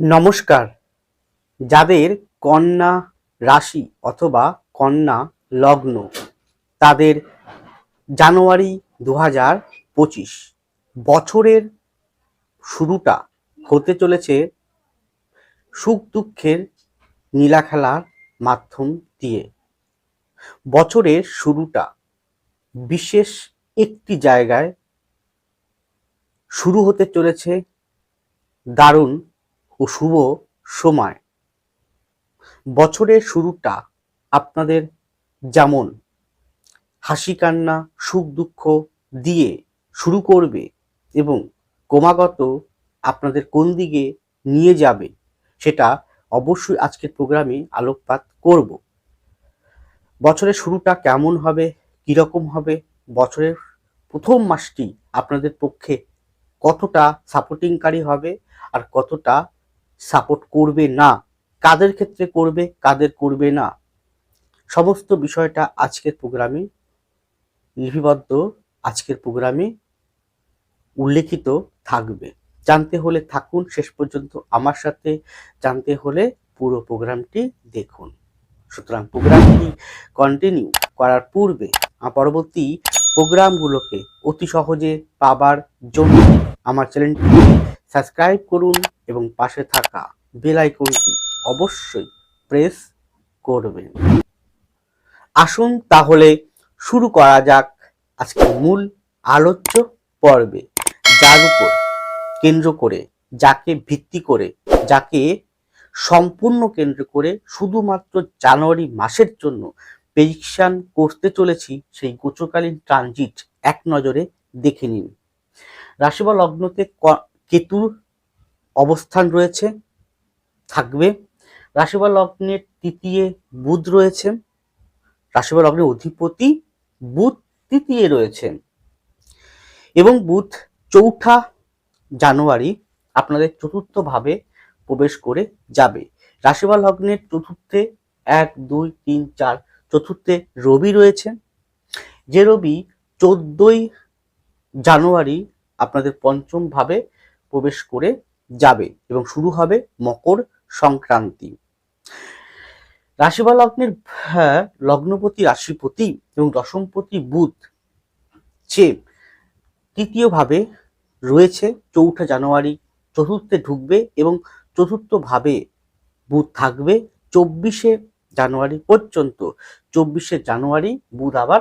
নমস্কার। যাদের কন্যা রাশি অথবা কন্যা লগ্ন, তাদের জানুয়ারি দু হাজার পঁচিশ বছরের শুরুটা হতে চলেছে সুখ দুঃখের নীলা খেলার মাধ্যম দিয়ে। বছরের শুরুটা বিশেষ একটি জায়গায় শুরু হতে চলেছে দারুণ ও শুভ সময়। বছরের শুরুটা আপনাদের যেমন হাসি কান্না, সুখ দুঃখ দিয়ে শুরু করবে এবং ক্রমাগত আপনাদের কোন দিকে নিয়ে যাবে সেটা অবশ্যই আজকের প্রোগ্রামে আলোকপাত করব। বছরের শুরুটা কেমন হবে, কীরকম হবে, বছরের প্রথম মাসটি আপনাদের পক্ষে কতটা সাপোর্টিংকারী হবে আর কতটা সাপোর্ট করবে না। কাদের ক্ষেত্রে করবে, কাদের করবে না। সমস্ত বিষয়টা আজকের প্রোগ্রামে লিপিবদ্ধ, আজকের প্রোগ্রামে উল্লেখিত থাকবে। জানতে হলে থাকুন, শেষ পর্যন্ত আমার সাথে জানতে হলে পুরো প্রোগ্রামটি দেখুন। সুতরাং প্রোগ্রামটি কন্টিনিউ করার পূর্বে পরবর্তী প্রোগ্রামগুলোকে অতি সহজে পাবার জন্য আমার চ্যানেলটি সাবস্ক্রাইব করুন এবং পাশে থাকা বেল আইকনটি অবশ্যই প্রেস করবেন। আসুন তাহলে শুরু করা যাক আজকের মূল আলোচ্য পর্বে, যার উপর কেন্দ্র করে, যাকে ভিত্তি করে, যাকে সম্পূর্ণ কেন্দ্র করে শুধুমাত্র জানুয়ারি মাসের জন্য প্রেডিকশন করতে চলেছি, সেই গোচরকালীন ট্রানজিট এক নজরে দেখে নিন। রাশি বা লগ্নতে কেতুর অবস্থান রয়েছে, থাকবে। রাশি বা লগ্নের তৃতীয় বুধ রয়েছে। রাশি বা লগ্নের অধিপতি বুধ তৃতীয় রয়েছেন। এবং বুধ চৌঠা জানুয়ারি আপনাদের চতুর্থ ভাবে প্রবেশ করে যাবে। রাশি বা লগ্নের চতুর্থে এক, দুই, তিন, চার, চতুর্থে রবি রয়েছে। যে রবি চোদ্দই জানুয়ারি আপনাদের পঞ্চম ভাবে প্রবেশ করে যাবে এবং শুরু হবে মকর সংক্রান্তি। রাশি বা লগ্নের হ্যাঁ, লগ্নপতি রাশিপতি এবং দশমপতি বুধ যে তৃতীয়ভাবে রয়েছে চৌঠা জানুয়ারি চতুর্থে ঢুকবে এবং চতুর্থ ভাবে বুধ থাকবে চব্বিশে জানুয়ারি পর্যন্ত। চব্বিশে জানুয়ারি বুধ আবার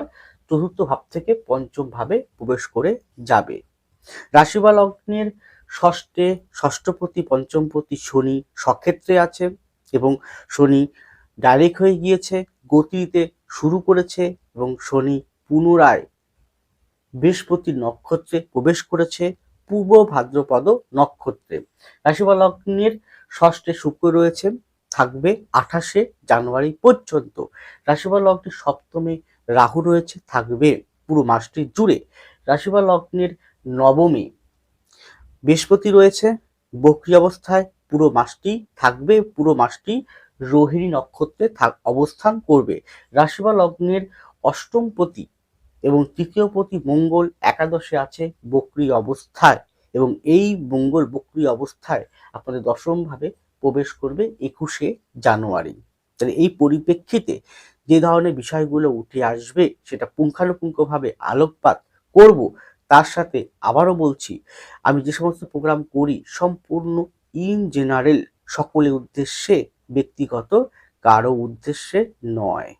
চতুর্থ ভাব থেকে পঞ্চম ভাবে প্রবেশ করে যাবে। রাশি বা লগ্নের ষষ্ঠে, ষষ্ঠপতি, পঞ্চমপতি শনি সক্ষেত্রে আছে এবং শনি ডাইরেক্ট হয়ে গিয়েছে, গতিতে শুরু করেছে এবং শনি পুনরায় বৃহস্পতি নক্ষত্রে প্রবেশ করেছে, পূর্ব ভাদ্রপদ নক্ষত্রে। রাশি বা লগ্নের ষষ্ঠে শুক্র রয়েছে, থাকবে আঠাশে জানুয়ারি পর্যন্ত। রাশি বা লগ্নের সপ্তমে রাহু রয়েছে, থাকবে পুরো মাসটি জুড়ে। রাশি বা লগ্নের নবমে বৃহস্পতি রয়েছে, বক্রি অবস্থায় পুরো মাসটি থাকবে, পুরো মাসটি রোহিণী নক্ষত্রে থাক- অবস্থান করবে। রাশি বা লগ্নের অষ্টমপতি এবং তৃতীয় পতি মঙ্গল একাদশে আছে বক্রি অবস্থায় এবং এই মঙ্গল বক্রি অবস্থায় আপনাদের দশম ভাবে প্রবেশ করবে একুশে জানুয়ারি। তাহলে এই পরিপ্রেক্ষিতে যে ধরনের বিষয়গুলো উঠে আসবে সেটা পুঙ্খানুপুঙ্খভাবে আলোকপাত করব তার সাথে আবারও বলছি, আমি যে সমস্ত প্রোগ্রাম করি সম্পূর্ণ ইন জেনারেল সকলের উদ্দেশ্যে, ব্যক্তিগত কারও উদ্দেশ্যে নয়।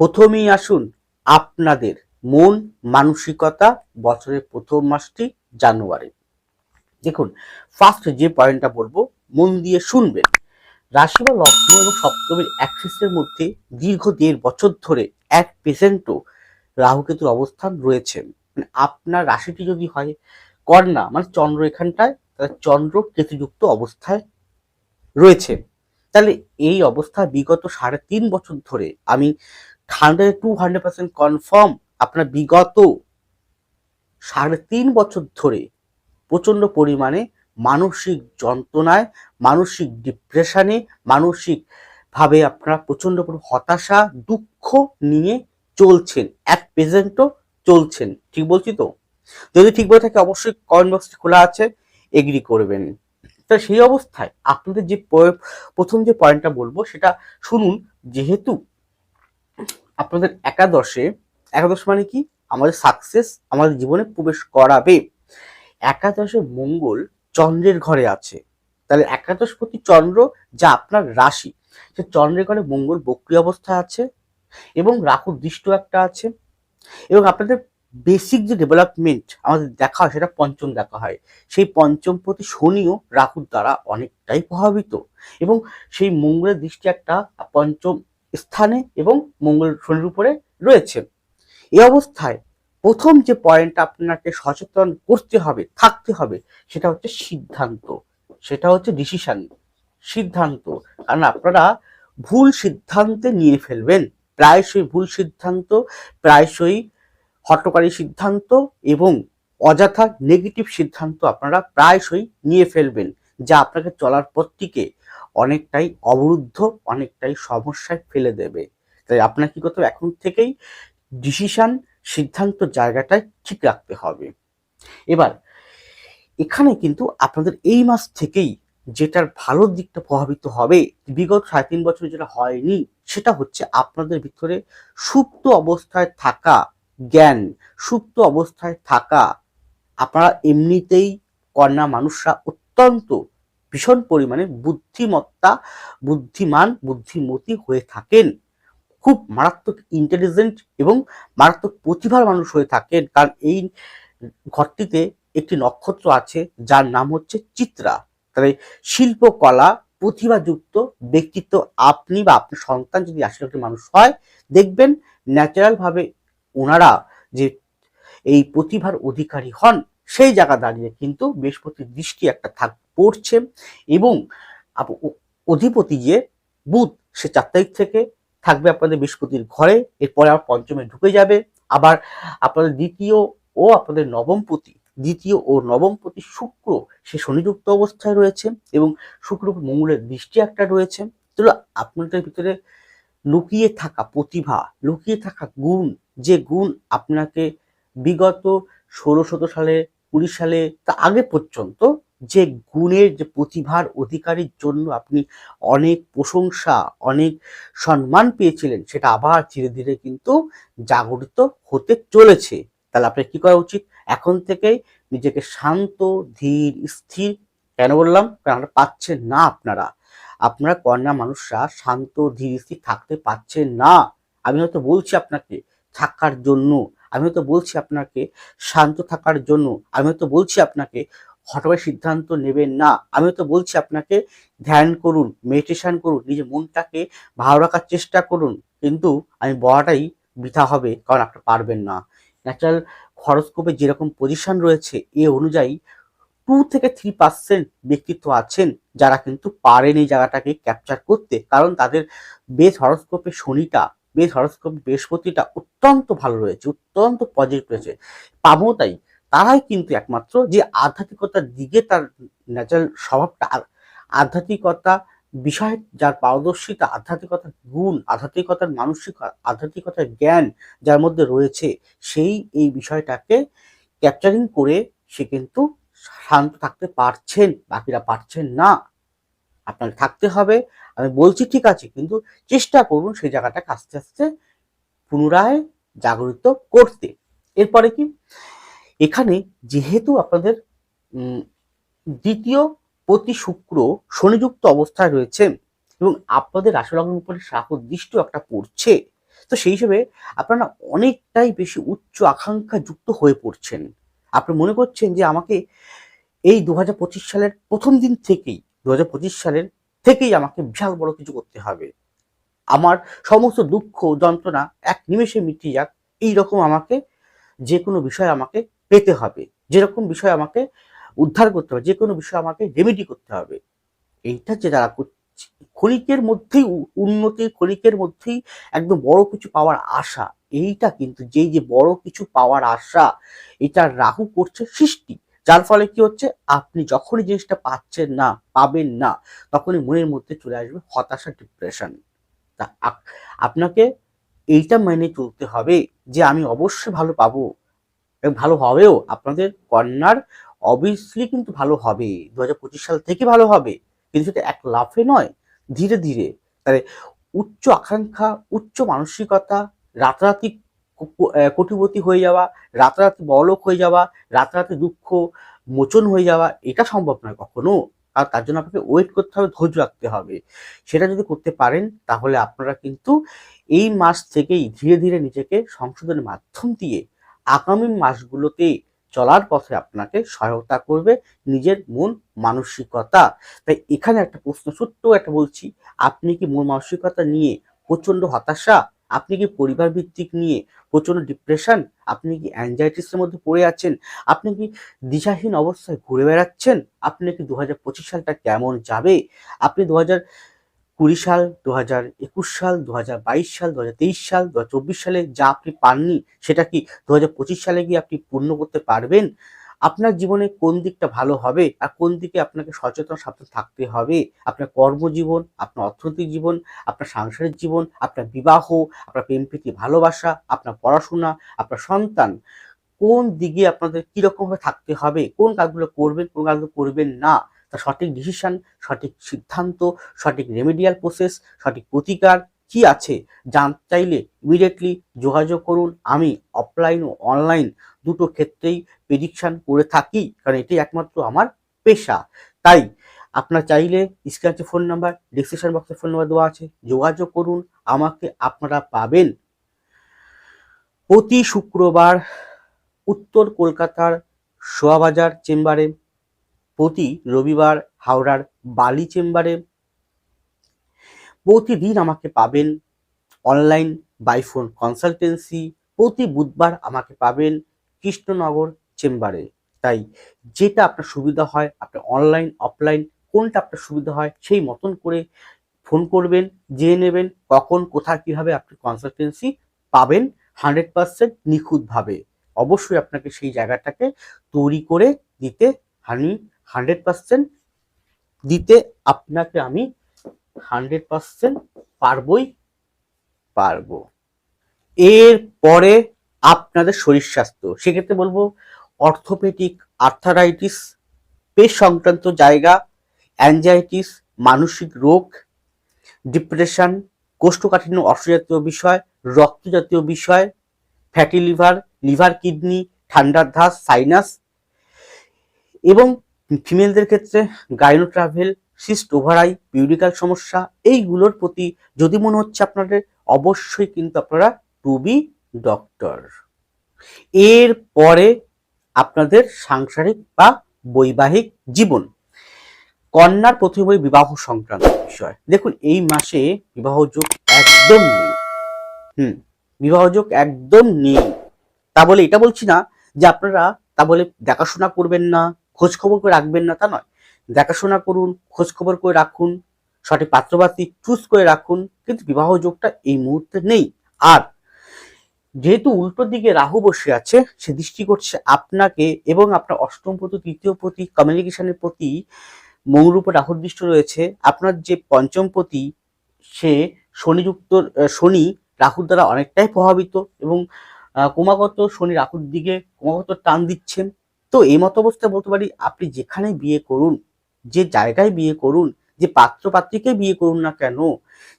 প্রথমেই আসুন আপনাদের মন মানসিকতা বছরের প্রথম মাসটি জানুয়ারি। দেখুন ফার্স্ট যে পয়েন্টটা বলব, মন দিয়ে শুনবেন। রাশি বা লগ্ন এবং সপ্তমের অ্যাক্সিসের মধ্যে দীর্ঘ দেড় বছর ধরে এক পেশেন্টও রাহুকেতুর অবস্থান রয়েছে। মানে আপনার রাশিটি যদি হয় কন্যা মানে চন্দ্র এখানটায় তাহলে চন্দ্র কেতুযুক্ত অবস্থায় রয়েছে। তাহলে এই অবস্থা বিগত সাড়ে তিন বছর ধরে আমি hundred to hundred percent confirm আপনার বিগত সাড়ে তিন বছর ধরে প্রচণ্ড পরিমাণে মানসিক যন্ত্রণায়, মানসিক ডিপ্রেশনে মানসিক ভাবে আপনারা প্রচণ্ড হতাশা, দুঃখ নিয়ে চলছেন। অ্যাট প্রেজেন্টও চলছেন, ঠিক বলছি তো? যদি ঠিক বলে থাকে অবশ্যই কমেন্ট বক্সটি খোলা আছে এগ্রি করবেন। তা সেই অবস্থায় আপনাদের যে প্রথম যে পয়েন্টটা বলব, সেটা শুনুন, যেহেতু আপনাদের একাদশে, একাদশ মানে কি? আমাদের সাকসেস আমাদের জীবনে প্রবেশ করাবে। একাদশে মঙ্গল চন্দ্রের ঘরে আছে। তাহলে একাদশ প্রতি চন্দ্র যা আপনার রাশি, সে চন্দ্রের ঘরে মঙ্গল বক্রি অবস্থায় আছে এবং রাহুর দৃষ্ট একটা আছে। এবং আপনাদের বেসিক যে ডেভেলপমেন্ট আমাদের দেখা হয় সেটা পঞ্চম দেখা হয়। সেই পঞ্চম প্রতি শনিও রাহুর দ্বারা অনেকটাই প্রভাবিত। এবং সেই মঙ্গলের দৃষ্টি একটা পঞ্চম স্থানে এবং মঙ্গল শনির উপরে রয়েছে। এই অবস্থায় প্রথম যে পয়েন্ট আপনাকে সচেতন করতে হবে, থাকতে হবে, সেটা হচ্ছে সিদ্ধান্ত। সেটা হচ্ছে ডিসিশন সিদ্ধান্ত। কারণ আপনারা ভুল সিদ্ধান্তে নিয়ে ফেলবেন। প্রায়শই ভুল সিদ্ধান্ত, প্রায়শই হটকারী সিদ্ধান্ত এবং অযথা নেগেটিভ সিদ্ধান্ত আপনারা প্রায়শই নিয়ে ফেলবেন, যা আপনাকে চলার পথটিকে অনেকটাই অবরুদ্ধ, অনেকটাই সমস্যায় ফেলে দেবে। তাই আপনার কি করতে হবে? এখন থেকেই ডিসিশান সিদ্ধান্ত জায়গাটায় ঠিক রাখতে হবে। এবার, এখানে কিন্তু আপনাদের এই মাস থেকেই যেটার ভালো দিকটা প্রভাবিত হবে, বিগত সাড়ে তিন বছর যেটা হয়নি, সেটা হচ্ছে আপনাদের ভিতরে সুপ্ত অবস্থায় থাকা জ্ঞান, সুপ্ত অবস্থায় থাকা, আপনারা এমনিতেই কন্যা মানুষরা অত্যন্ত ভীষণ পরিমাণে বুদ্ধিমত্তা, বুদ্ধিমান, বুদ্ধিমতী হয়ে থাকেন। খুব মারাত্মক ইন্টেলিজেন্ট এবং মারাত্মক প্রতিভার মানুষ হয়ে থাকেন। কারণ এই ঘরটিতে একটি নক্ষত্র আছে, যার নাম হচ্ছে চিত্রা। তাহলে শিল্পকলা প্রতিভাযুক্ত ব্যক্তিত্ব আপনি বা আপনার সন্তান যদি আশেপাশে মানুষ হয়, দেখবেন ন্যাচারাল ভাবে ওনারা যে এই প্রতিভার অধিকারী হন, সেই জায়গা দাঁড়িয়ে কিন্তু বৃহস্পতির দৃষ্টি একটা থাক পড়ছে এবং অধিপতি যে বুধ, সে চার তারিখ থেকে থাকবে আপনাদের বৃহস্পতির ঘরে, এরপরে আবার পঞ্চমে ঢুকে যাবে, আবার আপনাদের দ্বিতীয় ও আপনাদের নবমপতি দ্বিতীয় ও নবমপতি শুক্র সে শনিযুক্ত অবস্থায় রয়েছে এবং শুক্র মঙ্গলের দৃষ্টি একটা রয়েছে। তো আপনাদের ভিতরে লুকিয়ে থাকা প্রতিভা, লুকিয়ে থাকা গুণ, যে গুণ আপনাকে বিগত ষোলো শত সালে, কুড়ি সালে, তা আগে পর্যন্ত যে গুণের, যে প্রতিভার অধিকারীর জন্য আপনি অনেক প্রশংসা, অনেক সম্মান পেয়েছিলেন, সেটা আবার ধীরে ধীরে কিন্তু জাগরিত হতে চলেছে। তাহলে আপনার কি করা উচিত? এখন থেকেই নিজেকে শান্ত, ধীর, স্থির কেন বললাম? কারণ পাচ্ছেন না আপনারা। আপনারা কন্যা মানুষরা শান্ত, ধীর, স্থির থাকতে পারছেন না। আমি হয়তো বলছি আপনাকে থাকার জন্য, আমি হয়তো বলছি আপনাকে শান্ত থাকার জন্য, আমি হয়তো বলছি আপনাকে হঠাৎ সিদ্ধান্ত নেবেন না। আমি হয়তো বলছি আপনাকে ধ্যান করুন মেডিটেশন করুন, নিজের মনটাকে ভালো রাখার চেষ্টা করুন। কিন্তু আমি বলাটাই বৃথা হবে কারণ আপনি পারবেন না। ন্যাচারাল হরস্কোপে যেরকম পজিশন রয়েছে, এ অনুযায়ী টু থেকে থ্রি পার্সেন্ট ব্যক্তিত্ব আছেন যারা কিন্তু পারেন এই জায়গাটাকে ক্যাপচার করতে। কারণ তাদের বেশ হরস্কোপে শনিটা বেশ হরস্কোপে বৃহস্পতিটা অত্যন্ত ভালো রয়েছে, অত্যন্ত পজিটিভ রয়েছে। পাবো তাই, তারাই কিন্তু একমাত্র যে আধ্যাত্মিকতার দিকে তার ন্যাচারাল স্বভাবটা আধ্যাত্মিকতা বিষয় যার পারদর্শিতা, আধ্যাত্মিকতার গুণ, আধ্যাত্মিকতার মানসিক, আধ্যাত্মিকতার জ্ঞান যার মধ্যে রয়েছে, সেই এই বিষয়টাকে ক্যাপচারিং করে সে কিন্তু শান্ত থাকতে পারছেন, বাকিরা পারছেন না। আপনাকে থাকতে হবে, আমি বলছি ঠিক আছে, কিন্তু চেষ্টা করুন সেই জায়গাটাকে আস্তে আস্তে পুনরায় জাগরিত করতে। এরপরে কি? এখানে যেহেতু আপনাদের দ্বিতীয় প্রতি শুক্র শনিযুক্ত অবস্থায় রয়েছে এবং আপনাদের রাশিলগ্নের উপরে দৃষ্টি একটা পড়ছে। তো সেই হিসেবে আপনারা অনেকটাই বেশি উচ্চ আকাঙ্ক্ষা যুক্ত হয়ে পড়ছেন। আপনি মনে করছেন যে আমাকে এই দু হাজার পঁচিশ সালের প্রথম দিন থেকেই, দুহাজার পঁচিশ সালের থেকেই আমাকে বিশাল বড় কিছু করতে হবে। আমার সমস্ত দুঃখ, যন্ত্রণা এক নিমেষে মিটে যাক। এই রকম আমাকে যে কোনো বিষয় আমাকে পেতে হবে। যেরকম বিষয় আমাকে উদ্ধার করতে হবে, যে কোনো বিষয় আমাকে রেমেডি করতে হবে। এইটা যে করছে ক্ষণিকের মধ্যেই উন্নতি ক্ষণিকের মধ্যেই একদম বড় কিছু পাওয়ার আশা, এইটা কিন্তু যেই যে বড় কিছু পাওয়ার আশা, এটা রাহু করছে সৃষ্টি। যার ফলে কি হচ্ছে? আপনি যখনই জিনিসটা পাচ্ছেন না, পাবেন না, তখনই মনের মধ্যে চলে আসবে হতাশা ডিপ্রেশন তা আপনাকে এইটা মেনে চলতে হবে যে আমি অবশ্যই ভালো পাবো ভালো হবেও। আপনাদের কন্যার অবভিয়াসলি কিন্তু ভালো হবে দু হাজার পঁচিশ সাল থেকে ভালো হবে, কিন্তু সেটা এক লাফে নয়, ধীরে ধীরে। তাহলে উচ্চ আকাঙ্ক্ষা, উচ্চ মানসিকতা, রাতারাতি কোটিপতি হয়ে যাওয়া, রাতারাতি বলক হয়ে যাওয়া, রাতারাতি দুঃখ, মোচন হয়ে যাওয়া, এটা সম্ভব নয় কখনো। আর তার জন্য আপনাকে ওয়েট করতে হবে, ধৈর্য রাখতে হবে। সেটা যদি করতে পারেন, তাহলে আপনারা কিন্তু এই মাস থেকেই ধীরে ধীরে নিজেকে সংশোধনের মাধ্যম দিয়ে আগামী মাসগুলোতে চলার পথে আপনাকে সহায়তা করবে নিজের মন মানসিকতা। তাই এখানে একটা প্রশ্ন ছোট্ট একটা বলছি, আপনি কি মন মানসিকতা নিয়ে প্রচণ্ড হতাশা? আপনি কি পরিবার ভিত্তিক নিয়ে প্রচণ্ড ডিপ্রেশন আপনি কি অ্যাংজাইটিসের মধ্যে পড়ে আছেন? আপনি কি দিশাহীন অবস্থায় ঘুরে বেড়াচ্ছেন? আপনি কি দু হাজার পঁচিশ সালটা কেমন যাবে? আপনি দু হাজার কুড়ি সাল দু হাজার একুশ সাল দু হাজার বাইশ সাল দু হাজার তেইশ সাল দু চব্বিশ সালে যা আপনি পাননি, সেটা কি দু হাজার পঁচিশ সালে গিয়ে আপনি পূর্ণ করতে পারবেন? আপনার জীবনে কোন দিকটা ভালো হবে আর কোন দিকে আপনাকে সচেতন, সাবধান থাকতে হবে? আপনার কর্মজীবন, আপনার অর্থনৈতিক জীবন, আপনার সাংসারিক জীবন, আপনার বিবাহ, আপনার প্রেম প্রীতি, ভালোবাসা, আপনার পড়াশোনা, আপনার সন্তান, কোন দিকে আপনাদের কীরকমভাবে থাকতে হবে? কোন কাজগুলো করবেন, কোন কাজগুলো করবেন না? তার সঠিক ডিসিশন সঠিক সিদ্ধান্ত, সঠিক রেমেডিয়াল প্রসেস সঠিক প্রতিকার কি আছে জানতে চাইলে ইমিডিয়েটলি যোগাযোগ করুন। আমি অফলাইন ও অনলাইন দুটো ক্ষেত্রেই প্রেডিকশান করে থাকি, কারণ এটি একমাত্র আমার পেশা। তাই আপনার চাইলে স্ক্র্যাচে ফোন নাম্বার ডিসক্রিপশন বক্সে ফোন নাম্বার দেওয়া আছে, যোগাযোগ করুন, আমাকে আপনারা পাবেন। প্রতি শুক্রবার উত্তর কলকাতার শোয়াবাজার চেম্বারে প্রতি রবিবার হাওড়ার বালি চেম্বারে প্রতিদিন আমাকে পাবেন অনলাইন বাইফোন কনসালটেন্সি প্রতি বুধবার আমাকে পাবেন কৃষ্ণনগর চেম্বারে। তাই যেটা আপনার সুবিধা হয় আপনার অনলাইন অফলাইন কোনটা আপনার সুবিধা হয়, সেই মতন করে ফোন করবেন, জেনে নেবেন কখন, কোথায়, কীভাবে আপনি কনসালটেন্সি পাবেন হান্ড্রেড পার্সেন্ট নিখুঁতভাবে। অবশ্যই আপনাকে সেই জায়গাটাকে তৈরি করে দিতে আমি হান্ড্রেড পার্সেন্ট দিতে আপনাকে আমি হান্ড্রেড পার্সেন্ট পারবই পারব। এর পরে আপনাদের শরীর স্বাস্থ্য। সেক্ষেত্রে বলব, অর্থোপেডিক আর্থারাইটিস পেশ সংক্রান্ত জায়গা অ্যাংজাইটিস মানসিক রোগ, ডিপ্রেশন, কোষ্ঠকাঠিন্য অর্থজাতীয় বিষয়, রক্তজাতীয় বিষয়, ফ্যাটি লিভার লিভার কিডনি, ঠান্ডার ধাস, সাইনাস এবং ফিমেলদের ক্ষেত্রে গাইনো ট্রাভেল, সিস্ট ওভারাই পিউরিকাল সমস্যা, এইগুলোর প্রতি যদি মনে হচ্ছে আপনাদের, অবশ্যই কিন্তু আপনারা টু বি ডক্টর। এর পরে আপনাদের সাংসারিক বা বৈবাহিক জীবন। কন্যার প্রথমে বিবাহ সংক্রান্ত বিষয়। দেখুন, এই মাসে বিবাহ যোগ একদম নেই। হুম, বিবাহ যোগ একদম নেই। তা বলে এটা বলছি না যে আপনারা তা বলে দেখাশোনা করবেন না। খোঁজ খবর করে রাখবেন না তা নয়। দেখাশোনা করুন খোঁজ খবর করে রাখুন, সঠিক পাত্রপাত্রী চুজ করে রাখুন, কিন্তু বিবাহ যোগটা এই মুহূর্তে নেই। আর যেহেতু উল্টো দিকে রাহু বসে আছে, সে দৃষ্টি করছে আপনাকে এবং আপনার অষ্টম প্রতি, তৃতীয় প্রতি কমিউনিকেশনের প্রতি মৌরূপ রাহুর দৃষ্টি রয়েছে। আপনার যে পঞ্চম প্রতি, সে শনিযুক্ত শনি রাহুর দ্বারা অনেকটাই প্রভাবিত এবং ক্রমাগত শনি রাহুর দিকে ক্রমাগত টান দিচ্ছেন। তো এই মত অবস্থায় বলতে পারি, আপনি যেখানে বিয়ে করুন, যে জায়গায় বিয়ে করুন, যে পাত্র পাত্রীকে বিয়ে করুন না কেন,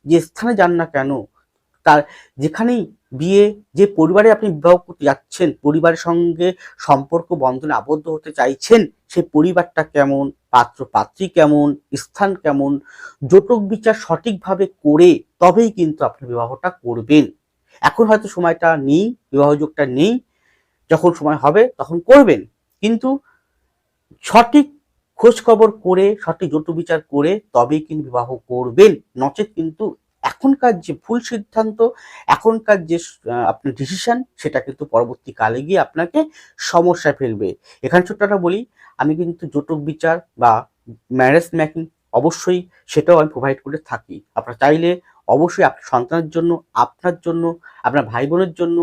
যে স্থানে যান না কেন, তার যেখানেই বিয়ে, যে পরিবারে আপনি বিবাহ করতে যাচ্ছেন, পরিবারের সঙ্গে সম্পর্ক বন্ধনে আবদ্ধ হতে চাইছেন সেই পরিবারটা কেমন পাত্র পাত্রী কেমন, স্থান কেমন, জটক বিচার সঠিকভাবে করে তবেই কিন্তু আপনি বিবাহটা করবেন। এখন হয়তো সময়টা নেই বিবাহযোগটা নেই, যখন সময় হবে তখন করবেন। কিন্তু সঠিক খোঁজ খবর করে, সঠিক জটু বিচার করে তবেই কিন্তু বিবাহ করবেন। নচেত কিন্তু এখনকার যে ভুল সিদ্ধান্ত, এখনকার যে আপনার ডিসিশন সেটা কিন্তু পরবর্তীকালে গিয়ে আপনাকে সমস্যা ফেলবে। এখানে ছোট্টটা বলি, আমি কিন্তু জটক বিচার বা ম্যারেজ মেকিং অবশ্যই সেটাও আমি প্রোভাইড করে থাকি। আপনারা চাইলে অবশ্যই আপনার সন্তানের জন্য, আপনার জন্য, আপনার ভাই বোনের জন্য,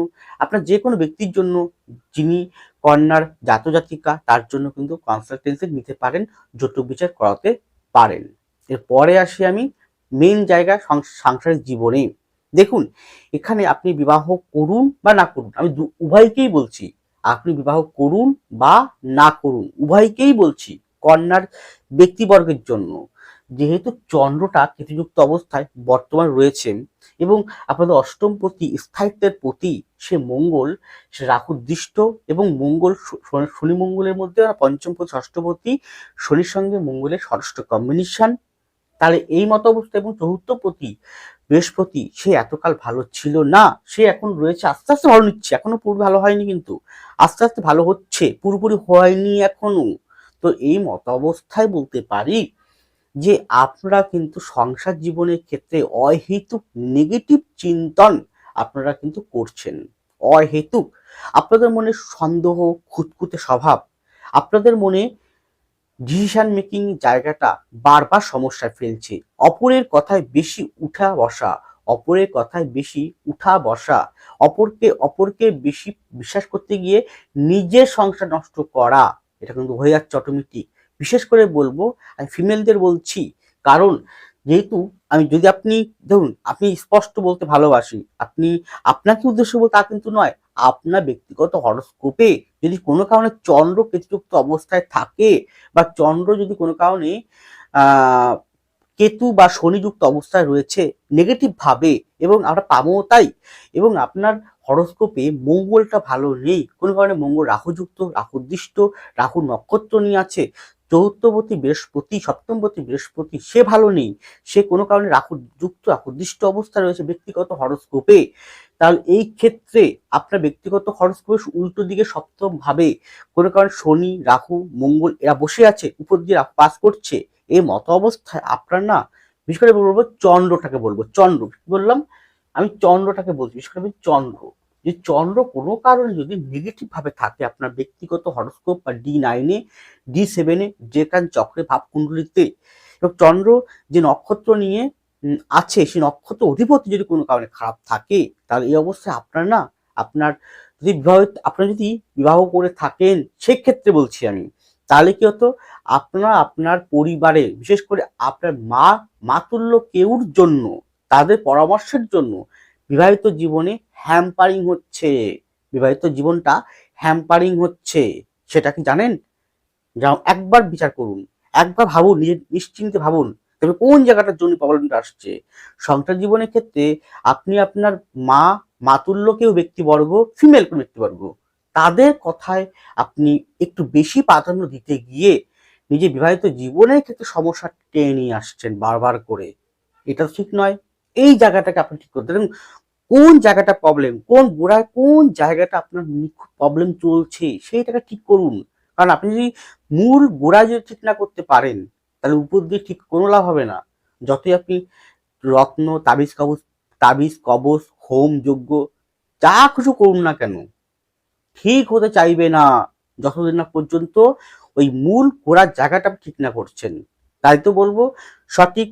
আপনার যে কোনো ব্যক্তির জন্য যিনি কন্যার জাতজাতিকা, তার জন্য কিন্তু কনসালটেন্সি নিতে পারেন, যৌতুক বিচার করাতে পারেন। এরপরে আসি আমি মেন জায়গা সংস- সাংসারিক জীবনে। দেখুন, এখানে আপনি বিবাহ করুন বা না করুন, আমি উভয়কেই বলছি। আপনি বিবাহ করুন বা না করুন, উভয়কেই বলছি কন্যার ব্যক্তিবর্গের জন্য। যেহেতু চন্দ্রটা কেতুযুক্ত অবস্থায় বর্তমান রয়েছেন এবং আপনাদের অষ্টম প্রতি স্থায়িত্বের প্রতি সে মঙ্গল, সে রাহুর দৃষ্ট এবং মঙ্গল শনি মঙ্গলের মধ্যে পঞ্চম প্রতি ষষ্ঠপতি শনির সঙ্গে মঙ্গলের ষষ্ঠ কম্বিনেশন তাহলে এই মত অবস্থা এবং চতুর্থ প্রতি বৃহস্পতি সে এতকাল ভালো ছিল না, সে এখন রয়েছে আস্তে আস্তে ভালো নিচ্ছে, এখনও পুরো ভালো হয়নি কিন্তু আস্তে আস্তে ভালো হচ্ছে, পুরোপুরি হয়নি এখনও। তো এই মত অবস্থায় বলতে পারি যে আপনারা কিন্তু সংসার জীবনের ক্ষেত্রে অহেতুক নেগেটিভ চিন্তন আপনারা কিন্তু করছেন। অহেতুক। আপনাদের মনে সন্দেহ, খুঁতখুঁতে স্বভাব, আপনাদের মনে ডিসিশন মেকিং জায়গাটা বারবার সমস্যায় ফেলছে। অপরের কথায় বেশি উঠা বসা, অপরের কথায় বেশি উঠা বসা, অপরকে অপরকে বেশি বিশ্বাস করতে গিয়ে নিজের সংসার নষ্ট করা, এটা কিন্তু হয়ে যাচ্ছে অটোমেটিক বিশেষ করে বলব, আমি ফিমেলদের বলছি, কারণ যেহেতু আমি যদি আপনি, ধরুন, আপনি স্পষ্ট বলতে ভালোবাসি, আপনি, আপনাকে উদ্দেশ্য বলতে তা কিন্তু নয়, আপনার ব্যক্তিগত হরস্কোপে যদি কোনো কারণে চন্দ্র কেতুযুক্ত অবস্থায় থাকে বা চন্দ্র যদি কোনো কারণে কেতু বা শনিযুক্ত অবস্থায় রয়েছে নেগেটিভ ভাবে, এবং আমরা পাবো তাই, এবং আপনার হরস্কোপে মঙ্গলটা ভালো নেই, কোনো কারণে মঙ্গল রাহুযুক্ত, রাহুদৃষ্ট, রাহু নক্ষত্র নিয়ে আছে চতুর্থপতি বৃহস্পতি সপ্তমপতি বৃহস্পতি, সে ভালো নেই। সে কোনো কারণে রাহু যুক্ত রাহুদৃষ্ট অবস্থায় রয়েছে ব্যক্তিগত হরস্কোপে। তাহলে এই ক্ষেত্রে আপনার ব্যক্তিগত হরস্কোপে উল্টো দিকে সপ্তম ভাবে কোনো কারণে শনি, রাহু, মঙ্গল এরা বসে আছে, উপর দিয়ে পাস করছে। এই মত অবস্থায় আপনার না, বিশেষ করে বলব চন্দ্রটাকে বলব, চন্দ্র। বললাম? আমি চন্দ্রটাকে বলছি, বিশেষ করে আমি চন্দ্র। যে চন্দ্র কোনো কারণে যদি নেগেটিভ ভাবে থাকে, আপনার ব্যক্তিগত হরস্কোপ বা ডি নাইনে ডি সেভেনে যে যেখান চক্রে ভাবকুণ্ডলিতে, এবং চন্দ্র যে নক্ষত্র নিয়ে আছে, সেই নক্ষত্র অধিপতি যদি কোনো কারণে খারাপ থাকে, তাহলে এই অবস্থায় আপনার না, আপনার যদি বিবাহ, আপনার যদি বিবাহ করে থাকেন, সেক্ষেত্রে বলছি আমি, তাহলে কি হতো? আপনার আপনার পরিবারে, বিশেষ করে আপনার মা, মাতুল্য কেউর জন্য, তাদের পরামর্শের জন্য, বিবাহিত জীবনে হ্যাম্পারিং হচ্ছে। বিবাহিত জীবনটা হ্যাম্পারিং হচ্ছে। সেটা কি জানেন? যাও একবার বিচার করুন। একবার ভাবুন নিজের নিশ্চিন্তে ভাবুন, তবে কোন জায়গাটার জন্য প্রবলেমটা আসছে? সংসার জীবনের ক্ষেত্রে আপনি আপনার মা, মাতুল্য কেউ ব্যক্তিবর্গ ফিমেল কোন ব্যক্তিবর্গ, তাদের কথায় আপনি একটু বেশি প্রাধান্য দিতে গিয়ে নিজের বিবাহিত জীবনের ক্ষেত্রে সমস্যা টেনে নিয়ে আসছেন বারবার করে। এটা ঠিক নয়। এই জায়গাটাকে আপনি ঠিক করতে কোন জায়গাটা প্রবলেম কোন গোড়ায় কোন জায়গাটা আপনার প্রবলেম চলছে, সেইটাকে ঠিক করুন। কারণ আপনি যদি মূল গোড়া যদি ঠিক না করতে পারেন, তাহলে উপর দিয়ে ঠিক কোনো লাভ হবে না। যতই আপনি রত্ন, তাবিজ কবচ তাবিজ কবচ, হোম যজ্ঞ, যা কিছু করুন না কেন, ঠিক হতে চাইবে না, যতদিন না পর্যন্ত ওই মূল গোড়ার জায়গাটা ঠিক না করছেন। তাই তো বলব, সঠিক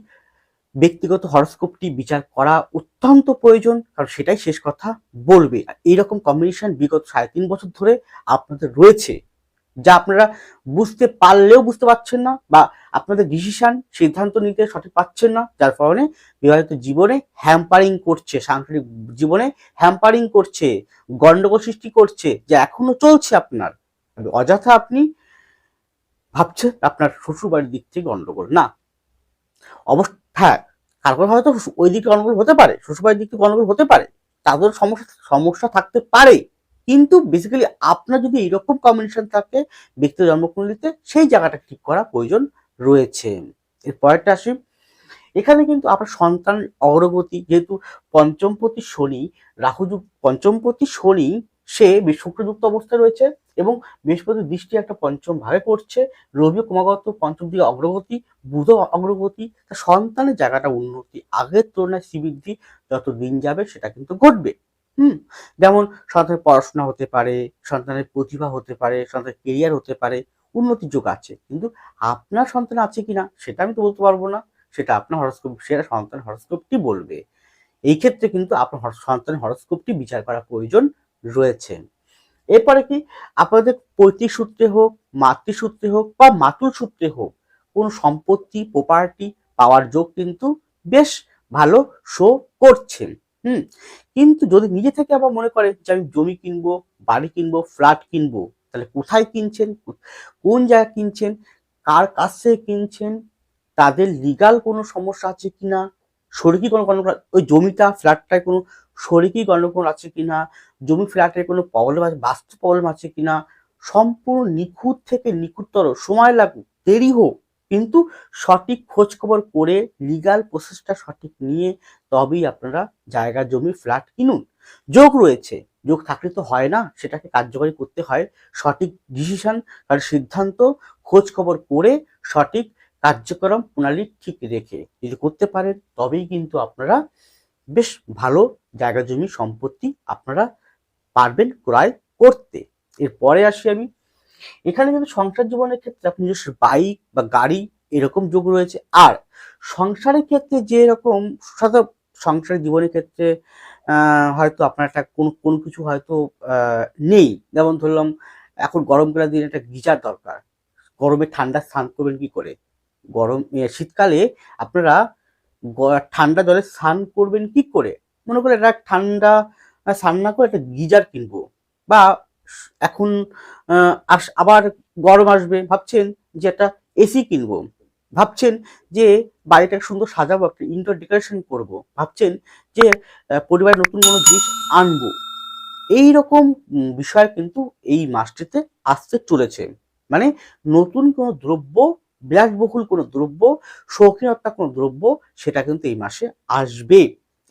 ব্যক্তিগত হরস্কোপটি বিচার করা অত্যন্ত প্রয়োজন, কারণ সেটাই শেষ কথা বলবে। এইরকম কম্বিনেশন বিগত সাড়ে তিন বছর ধরে আপনাদের রয়েছে, যা আপনারা বুঝতে পারলেও বুঝতে পারছেন না বা আপনাদের ডিসিশন সিদ্ধান্ত নিতে সঠিক পাচ্ছেন না, যার কারণে বিবাহিত জীবনে হ্যাম্পারিং করছে, সাংসারিক জীবনে হ্যাম্পারিং করছে গন্ডগোল সৃষ্টি করছে, যা এখনও চলছে আপনার। অযথা আপনি ভাবছেন আপনার শ্বশুর বাড়ির দিক থেকে গন্ডগোল না, অবশ্য হ্যাঁ কারও হয়তো ওই দিকে গন্ডগোল হতে পারে, শ্বশুরবাড়ির দিক থেকে হতে পারে, তাদের সমস্যা সমস্যা থাকতে পারে। কিন্তু বেসিক্যালি আপনার যদি এরকম কম্বিনেশন থাকে ব্যক্তি জন্মকুণ্ডলিতে, সেই জায়গাটা ঠিক করা প্রয়োজন রয়েছে। এর পরেরটা আসি, এখানে কিন্তু আপনার সন্তান অগ্রগতি, যেহেতু পঞ্চমপতি শনি রাহুযুক্ত পঞ্চমপতি শনি, সে শুক্রযুক্ত অবস্থায় রয়েছে এবং বৃহস্পতির দৃষ্টি একটা পঞ্চম ভাবে পড়ছে। রবি ক্রমাগত পঞ্চম দিকে অগ্রগতি, বুধ অগ্রগতি, তা সন্তানের জায়গাটা উন্নতি, আগের তুলনায় শ্রীবৃদ্ধি যত দিন যাবে সেটা কিন্তু ঘটবে। হুম, যেমন সন্তানের পড়াশোনা হতে পারে, সন্তানের প্রতিভা হতে পারে, সন্তানের কেরিয়ার হতে পারে, উন্নতির যোগ আছে। কিন্তু আপনার সন্তান আছে কিনা সেটা আমি তো বলতে পারব না। সেটা আপনার হরস্কোপ সেটা সন্তান হরস্কোপটি বলবে। এই ক্ষেত্রে কিন্তু আপনার সন্তানের হরস্কোপটি বিচার করা প্রয়োজন রয়েছে। এরপরে কি? আপনাদের পৈতৃক সূত্রে হোক মাতৃসূত্রে হোক বা মাতুল সূত্রে হোক, কোন সম্পত্তি প্রপার্টি পাওয়ার যোগ কিন্তু বেশ ভালো শো করছেন। হুম? কিন্তু যদি নিজে থেকে আবার মনে করে যে আমি জমি কিনবো, বাড়ি কিনবো ফ্ল্যাট কিনবো, তাহলে কোথায় কিনছেন? কোন জায়গায় কিনছেন? কার কাছ থেকে কিনছেন? তাদের লিগাল কোনো সমস্যা আছে কিনা? শরিকি কোনো কোনো ওই জমিটা ফ্ল্যাটটায় কোনো শরিকি গণ্ডগোল আছে কিনা? জমি ফ্ল্যাটের কোনো প্রবলেম আছে? বাস্তু প্রবলেম আছে কিনা? সম্পূর্ণ নিখুঁত থেকে নিখুঁততর। সময় লাগুক, দেরি হোক, কিন্তু সঠিক খোঁজ খবর করে লিগাল প্রসেসটা সঠিক নিয়ে তবেই আপনারা জায়গা, জমি ফ্ল্যাট কিনুন। যোগ রয়েছে। যোগ থাকলে তো হয় না, সেটাকে কার্যকরী করতে হয়। সঠিক ডিসিশন আর সিদ্ধান্ত খোঁজ খবর করে সঠিক কার্যক্রম, প্রণালী ঠিক রেখে যদি করতে পারেন, তবেই কিন্তু আপনারা বেশ ভালো জায়গা জমি সম্পত্তি আপনারা পারবেন ক্রয় করতে। এরপরে আসি আমি। এখানে কিন্তু সংসার জীবনের ক্ষেত্রে আপনি নিজস্ব বাইক বা গাড়ি এরকম যোগ রয়েছে। আর সংসারের ক্ষেত্রে যে রকম সাধারণ সংসারের জীবনের ক্ষেত্রে হয়তো আপনার একটা কোনো কোনো কিছু হয়তো নেই। যেমন ধরলাম, এখন গরমকালের দিনে একটা গিজার দরকার। গরমে ঠান্ডা স্নান করবেন কি করে? গরম শীতকালে আপনারা ঠান্ডা জলে স্নান করবেন কি করে? মনে করে একটা ঠান্ডা সান্না করে একটা গিজার কিনবো। বা এখন আবার গরম আসবে, ভাবছেন যে একটা এসি কিনবো। ভাবছেন যে বাড়িটা সুন্দর সাজাবো, একটা ইনডোর ডেকোরেশন করব। ভাবছেন যে পরিবারের নতুন কোনো জিনিস আনব। এই রকম বিষয় কিন্তু এই মাসটিতে আসতে চলেছে। মানে নতুন কোনো দ্রব্য, বিলাসবহুল কোনো দ্রব্য, শৌখিনতা কোনো দ্রব্য, সেটা কিন্তু এই মাসে আসবে।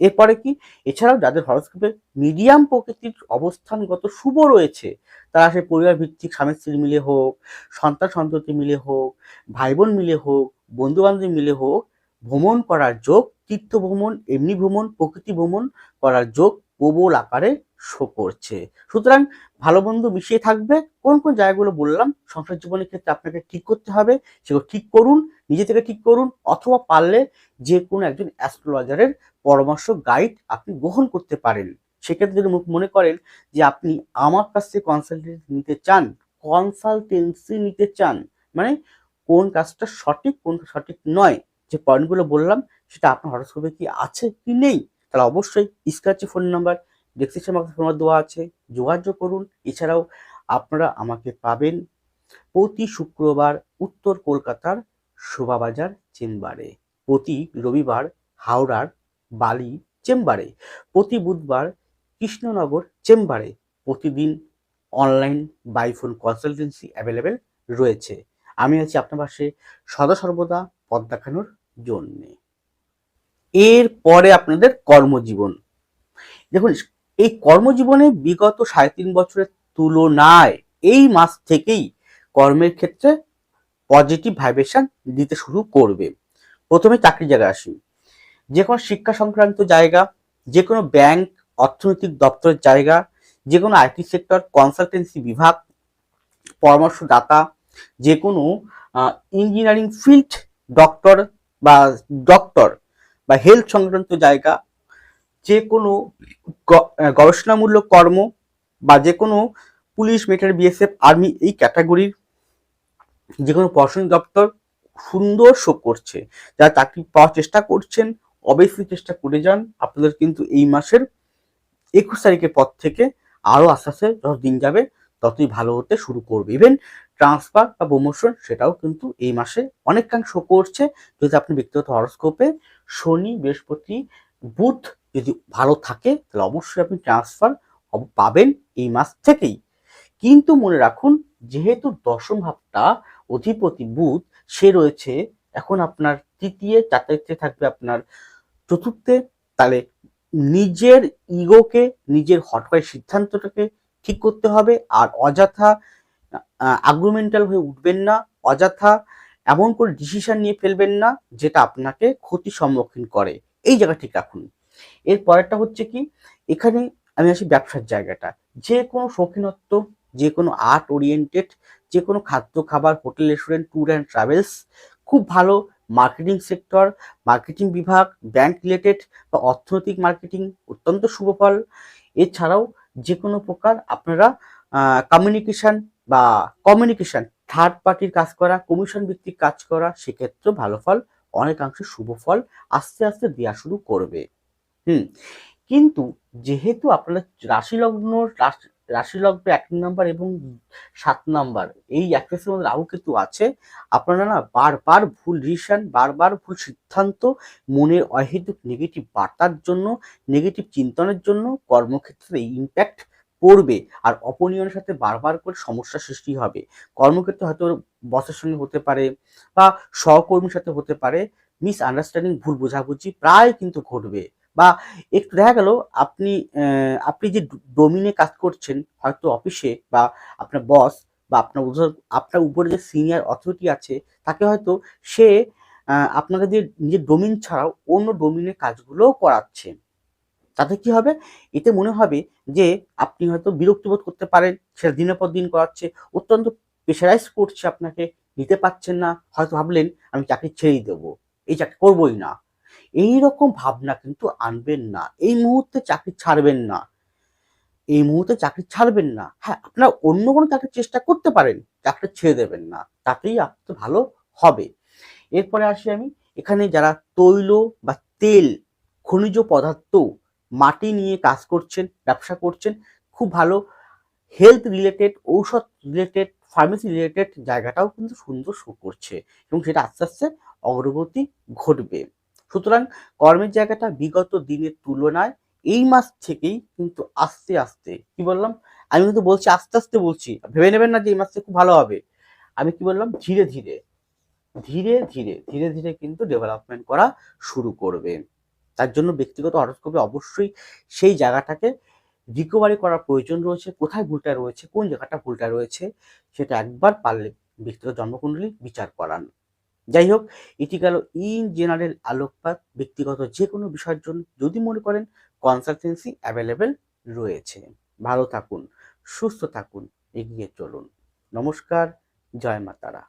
এরপরে কি? এছাড়াও যাদের হরস্কোপে মিডিয়াম প্রকৃতির অবস্থানগত শুভ রয়েছে, তারা সে পরিবার ভিত্তিক স্বামী স্ত্রী মিলে হোক, সন্তান সন্ততি মিলে হোক ভাই বোন মিলে হোক বন্ধু বান্ধব মিলে হোক, ভ্রমণ করার যোগ তীর্থ ভ্রমণ এমনি ভ্রমণ, প্রকৃতি ভ্রমণ করার যোগ প্রবল আকারে শো করছে। সুতরাং ভালো বন্ধু মিশিয়ে থাকবে। কোন কোন জায়গাগুলো বললাম, সংসার জীবনের ক্ষেত্রে আপনাকে ঠিক করতে হবে। সেগুলো ঠিক করুন, নিজে থেকে ঠিক করুন, অথবা পারলে যে কোনো একজন অ্যাস্ট্রোলজারের পরামর্শ গাইড আপনি গ্রহণ করতে পারেন। সেক্ষেত্রে যদি মনে করেন যে আপনি আমার কাছ থেকে কনসালটেন্সি নিতে চান কনসালটেন্সি নিতে চান মানে কোন কাজটা সঠিক, কোন সঠিক নয়, যে পয়েন্টগুলো বললাম, সেটা আপনার হরস্কোপে কি আছে, কি নেই, তাহলে অবশ্যই স্ক্রাচে ফোন নাম্বার ডেসক্রিপশন বক্সে ফোন দেওয়া আছে? যোগাযোগ করুন। এছাড়াও আপনারা আমাকে পাবেন প্রতি শুক্রবার উত্তর কলকাতার শোভাবাজার চেম্বারে, প্রতি রবিবার হাওড়ার বালি চেম্বারে, প্রতি বুধবার কৃষ্ণনগর চেম্বারে প্রতিদিন অনলাইন বাইফোন কনসালটেন্সি অ্যাভেলেবেল রয়েছে। আমি আছি আপনার পাশে সদা সর্বদা পথ দেখানোর জন্যে। এর পরে আপনাদের কর্মজীবন। দেখুন এই কর্মজীবনে বিগত সাড়ে তিন বছরের তুলনায় এই মাস থেকেই কর্মের ক্ষেত্রে পজিটিভ ভাইব্রেশন দিতে শুরু করবে। প্রথমে চাকরি জায়গায় আসি। যে কোনো শিক্ষা সংক্রান্ত জায়গা, যে কোনো ব্যাংক অর্থনৈতিক দপ্তরের জায়গা, যে কোনো আইটি সেক্টর কনসালটেন্সি বিভাগ, পরামর্শদাতা, যে কোনো ইঞ্জিনিয়ারিং ফিল্ড ডক্টর বা ডক্টর বা হেলথ সংক্রান্ত জায়গা যে কোনো গবেষণামূলক কর্ম বা যে কোনো পুলিশ মিলিটারি বিএসএফ আর্মি এই ক্যাটাগরির যে কোনো প্রশাসনিক দপ্তর সুন্দর শো করছে। যারা চাকরি পাওয়ার চেষ্টা করছেন অবশ্যই চেষ্টা করে যান। আপনাদের কিন্তু এই মাসের একুশ তারিখের পর থেকে আরও আস্তে আস্তে যত দিন যাবে, ততই ভালো হতে শুরু করবে। ইভেন ট্রান্সফার বা প্রমোশন সেটাও কিন্তু এই মাসে অনেকাংশ করছে। যদি আপনি ব্যক্তিগত হরস্কোপে শনি, বৃহস্পতি বুধ যদি ভালো থাকে, তাহলে অবশ্যই আপনি ট্রান্সফার পাবেন এই মাস থেকেই। কিন্তু মনে রাখুন, যেহেতু দশম ভাবটা অধিপতি বুধ সে রয়েছে এখন আপনার তৃতীয় চারটাতে থাকবে আপনার চতুর্থে, তাহলে নিজের ইগোকে, নিজের হটকায় সিদ্ধান্তটাকে ঠিক করতে হবে। আর অযথা আগ্রুমেন্টাল হয়ে উঠবেন না, অযথা এমন করে ডিসিশন নিয়ে ফেলবেন না, যেটা আপনাকে ক্ষতি সম্মুখীন করে। এই জায়গা ঠিক রাখুন। এর পরেরটা হচ্ছে কি, এখানে আমি আসি ব্যবসার জায়গাটা। যে কোনো শৌখিনত্ব, যে কোনো আর্ট ওরিয়েন্টেড যে কোনো খাদ্য, খাবার, hotel restaurant tour and travels খুব ভালো মার্কেটিং সেক্টর মার্কেটিং বিভাগ ব্যাংক রিলেটেড বা অর্থনৈতিক মার্কেটিং অত্যন্ত শুভফল এছাড়াও যে কোনো প্রকার আপনারা কমিউনিকেশন বা কমিউনিকেশন থার্ড পার্টির কাজ করা কমিশন ভিত্তিক কাজ করা, সেক্ষেত্রেও ভালো ফল অনেকাংশে শুভ ফল আস্তে আস্তে দেওয়া শুরু করবে। হুম, কিন্তু যেহেতু আপনার রাশি লগ্ন রাশি- লগ্ন এক নাম্বার এবং সাত নাম্বার এই অ্যাক্সেসের মধ্যে রাহু কেতু আছে, আপনারা না বারবার ভুল ডিসিশন বারবার ভুল সিদ্ধান্ত, মনের অহেতুক নেগেটিভ বার্তার জন্য নেগেটিভ চিন্তনের জন্য কর্মক্ষেত্রে ইম্প্যাক্ট পড়বে আর অপনিয়নের সাথে বারবার করে সমস্যা সৃষ্টি হবে। কর্মক্ষেত্রে হয়তো বসের সঙ্গে হতে পারে বা সহকর্মীর সাথে হতে পারে। মিস আন্ডারস্ট্যান্ডিং ভুল বোঝাবুঝি প্রায় কিন্তু ঘটবে। বা একটু দেখা গেল, আপনি আপনি যে ডোমিনে কাজ করছেন, হয়তো অফিসে বা আপনার বস বা আপনার আপনার উপরে যে সিনিয়র অথরিটি আছে, তাকে হয়তো সে আপনাকে দিয়ে নিজের ডোমিন ছাড়াও অন্য ডোমিনের কাজগুলোও করাচ্ছে। তাতে কি হবে? এতে মনে হবে যে আপনি হয়তো বিরক্তিবোধ করতে পারেন, সেটা দিনের পর দিন করাচ্ছে, অত্যন্ত প্রেশারাইজ করছে আপনাকে নিতে পারছেন না, হয়তো ভাবলেন আমি চাকরি ছেড়েই দেবো, এই চাকরি করবোই না। এই রকম ভাবনা কিন্তু আনবেন না, এই মুহূর্তে চাকরি ছাড়বেন না। এই মুহূর্তে চাকরি ছাড়বেন না। হ্যাঁ আপনারা অন্য কোনো চাকরির চেষ্টা করতে পারেন চাকরি ছেড়ে দেবেন না, তাতেই আপনার ভালো হবে। এরপরে আসি আমি, এখানে যারা তৈল বা তেল, খনিজ পদার্থ মাটি নিয়ে কাজ করছেন, ব্যবসা করছেন, খুব ভালো হেলথ রিলেটেড ঔষধ রিলেটেড ফার্মেসি রিলেটেড জায়গাটাও কিন্তু সুন্দর শো করছে এবং সেটা আস্তে আস্তে অগ্রগতি ঘটবে। সুতরাং কর্মের জায়গাটা বিগত দিনের তুলনায় এই মাস থেকেই কিন্তু আস্তে আস্তে, কি বললাম? আমি কিন্তু বলছি আস্তে আস্তে বলছি, ভেবে নেবেন না যে এই মাস খুব ভালো হবে। আমি কি বললাম? ধীরে ধীরে ধীরে ধীরে ধীরে ধীরে কিন্তু ডেভেলপমেন্ট করা শুরু করবে। তার জন্য ব্যক্তিগত হরস্কোপে অবশ্যই সেই জায়গাটাকে রিকভারি করার প্রয়োজন রয়েছে। কোথায় ভুলটা রয়েছে? কোন জায়গাটা ভুলটা রয়েছে? সেটা একবার পারলে ব্যক্তিগত জন্মকুণ্ডলী বিচার করান। যাই হোক, এটি গেল ইন জেনারেল আলোকপাত। ব্যক্তিগত যে কোনো বিষয়ের জন্য যদি মনে করেন কনসালটেন্সি অ্যাভেলেবেল রয়েছে। ভালো থাকুন, সুস্থ থাকুন, এগিয়ে চলুন। নমস্কার, জয় মাতারা।